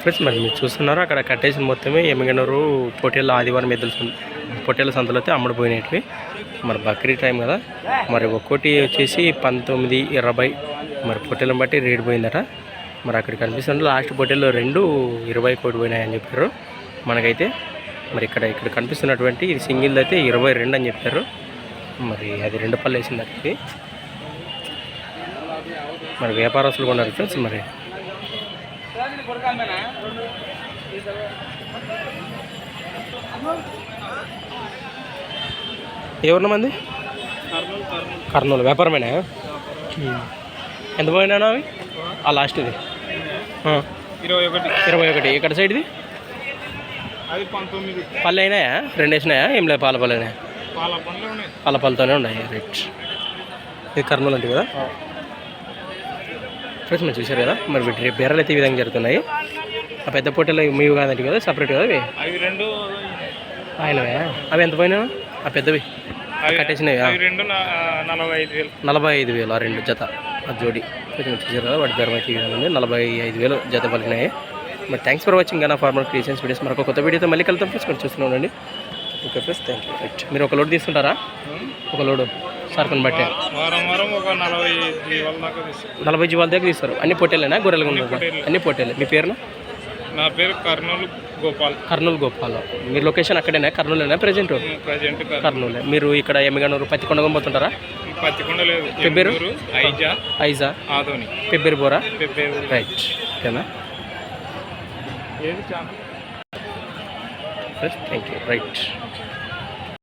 Friends మరి మీరు చూస్తున్నారు? అక్కడ కట్టేసిన మొత్తమే ఎమ్మిగనూరు పొట్టేళ్ళ ఆదివారం ఎదురు పొట్టేళ్ళ సంతలో అయితే అమ్ముడుపోయినవి మరి బక్రీ టైం కదా. మరి ఒక్కోటి వచ్చేసి పంతొమ్మిది ఇరవై. మరి పొట్టేలను బట్టి రేటు పోయిందట. మరి అక్కడ కనిపిస్తుంది లాస్ట్ పొట్టేలు రెండు ఇరవై కోటి పోయినాయని చెప్పారు. మనకైతే మరి ఇక్కడ ఇక్కడ కనిపిస్తున్నటువంటి ఇది సింగిల్ అయితే ఇరవై రెండు అని చెప్పారు. మరి అది రెండు పళ్ళు వేసింది మరి వ్యాపారస్తులు కొన్నారు ఫ్రెండ్స్ మరి ఎవరిన మంది కర్నూలు వ్యాపారమేనా? ఎంత పోయినా అవి? ఆ లాస్ట్ ఇది ఆ, ఇరవై ఒకటి. ఇరవై ఒకటి. ఇక్కడ సైడ్ది అది పంతొమ్మిది. పళ్ళు అయినాయా? రెండు వేసినాయా? ఏం లేదు పాల పళ్ళు అయినాయా పాల పళ్ళతోనే ఉన్నాయి. రైట్ ఇది కర్నూలు అంటే కదా? ఫ్రెండ్స్ మీరు చూశారు కదా? మరి వీటి రేపు బేరాలు అయితే ఈ విధంగా జరుగుతున్నాయి. ఆ పెద్ద పొట్టెలు మీవి కాదంటే కదా? సపరేట్ కదా అవి? రెండు ఆయనవే. అవి ఎంత పోయినా ఆ పెద్దవి. కట్టేసినవి నలభై ఐదు వేలు నలభై ఐదు వేలు. ఆ రెండు జత. ఆ జోడి. కొంచెం చూసారు కదా? వాటి ధర అయితే ఈ విధంగా ఉంది. నలభై ఐదు వేలు జత పలికినాయి. మరి thanks for watching Gana farmer creations videos మరొక కొత్త వీడియోతో మళ్ళీ కలుద్దాం ఫ్రెండ్స్. మీరు చూస్తూనే ఉండండి. Okay friends thank you right మీరు ఒక లోడ్ తీసుకుంటారా? ఒక లోడు. సరుకుని బట్టి. నలభై జీవాల దగ్గర తీస్తారు. అన్ని పొట్టేలేనా గొర్రెలు అన్ని పొట్టేలే మీ పేరున? నా పేరు కర్నూలు గోపాల్. కర్నూలు గోపాల్. మీరు లొకేషన్ అక్కడేనా? కర్నూలేనా? ప్రజెంట్? ప్రజెంట్ కర్నూలే. మీరు ఇక్కడ ఎమ్మిగనూరు పత్తికొండ పోతుంటారా? పత్తికొండ లేదు. పెబ్బేరు? ఐజా. ఐజా. ఆదోని. పెబ్బేరు బోరా రైట్ ఓకేనా? ఏది thank you. Right.